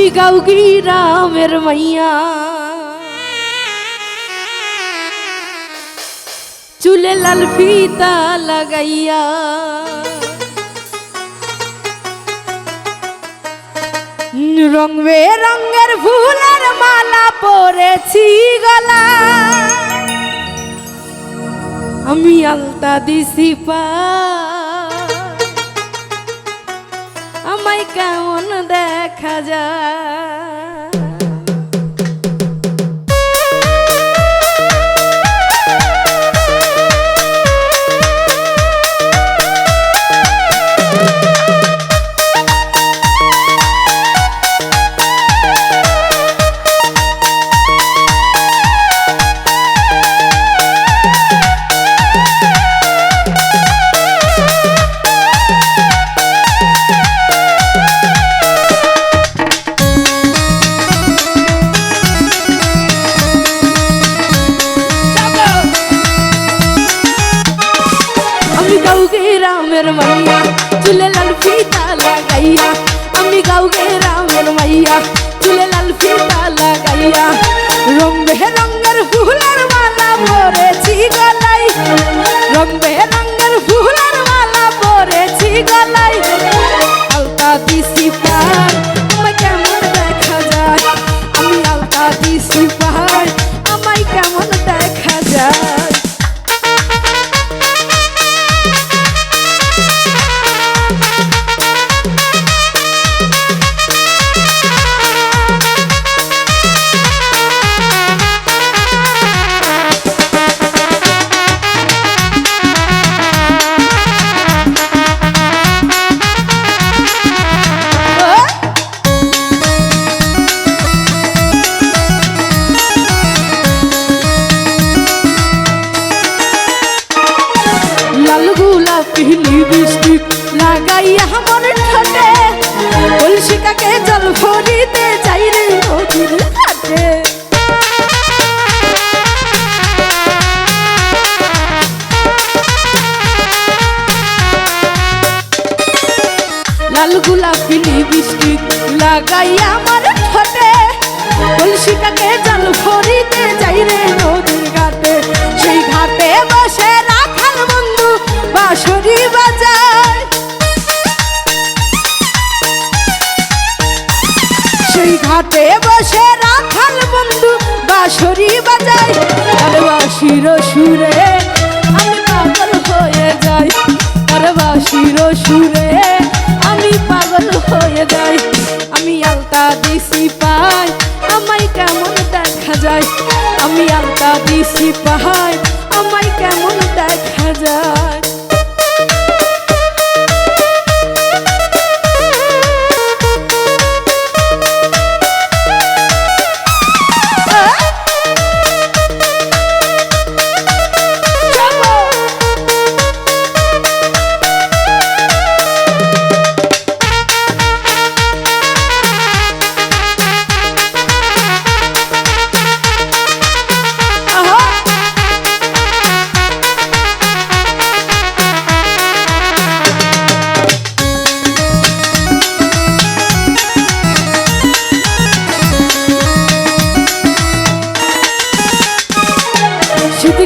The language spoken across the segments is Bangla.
আমি গাউগি রামের মাইয়া চুলে লাল ফিতা লাগাইয়া রং রঙের ফুলের মালা পরেছি গলা আমি আলতা দিছি পা আমায় কেমন দেখা যায়? আমি গাউকে রামের মাইয়া চুলে লাল ফিতা লাগাইয়া আমি গাউকে রামের মাইয়া চুলে লাল ফিতা লাগাইয়া রং বেরঙ্গের ফুলের মালা পরেছি গলাই রং গোলাপি লিপস্টিক লাগাইয়া আমার ঠাটে কলসিকাকে জল ভরিতে যাই রে নদীর ঘাটে। লাল লাগাইয়া হয়ে দেয় আমি আলতা দিছি পাই আমায় কেমন দেখা যায়? আমি আলতা দিছি পাহাই আমায় কেমন দেখা যায়?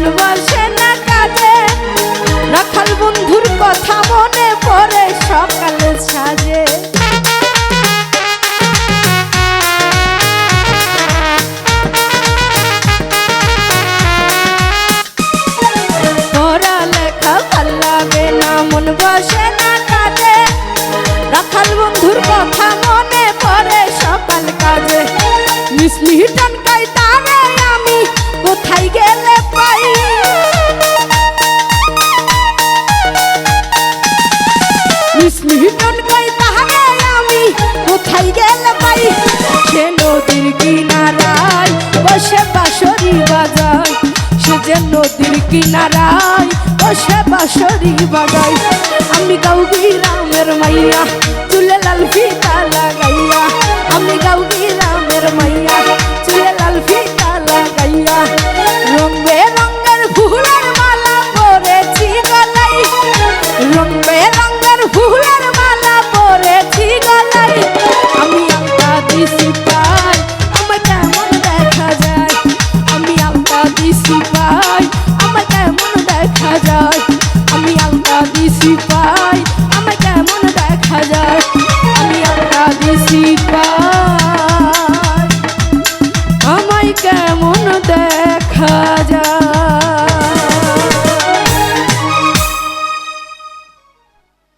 মন বসে না কাঁদে। রাখাল বন্ধুর কথা মনে পড়ে, সকালে সাজে। পড়ালেখা ভালো লাগে না, মন বসে না কাঁদে। রাখাল বন্ধুর কথা মনে পড়ে, সকাল কাজে। মিস মিহিটন কোথায় গেলে যায়, সে যে নদীর কিনারায় বসে বাসরি বাজায় আমি গাউবি রামের মাইয়া, চুলে লাল ফিতা লাগাইয়া পাই আমায় কেমন দেখা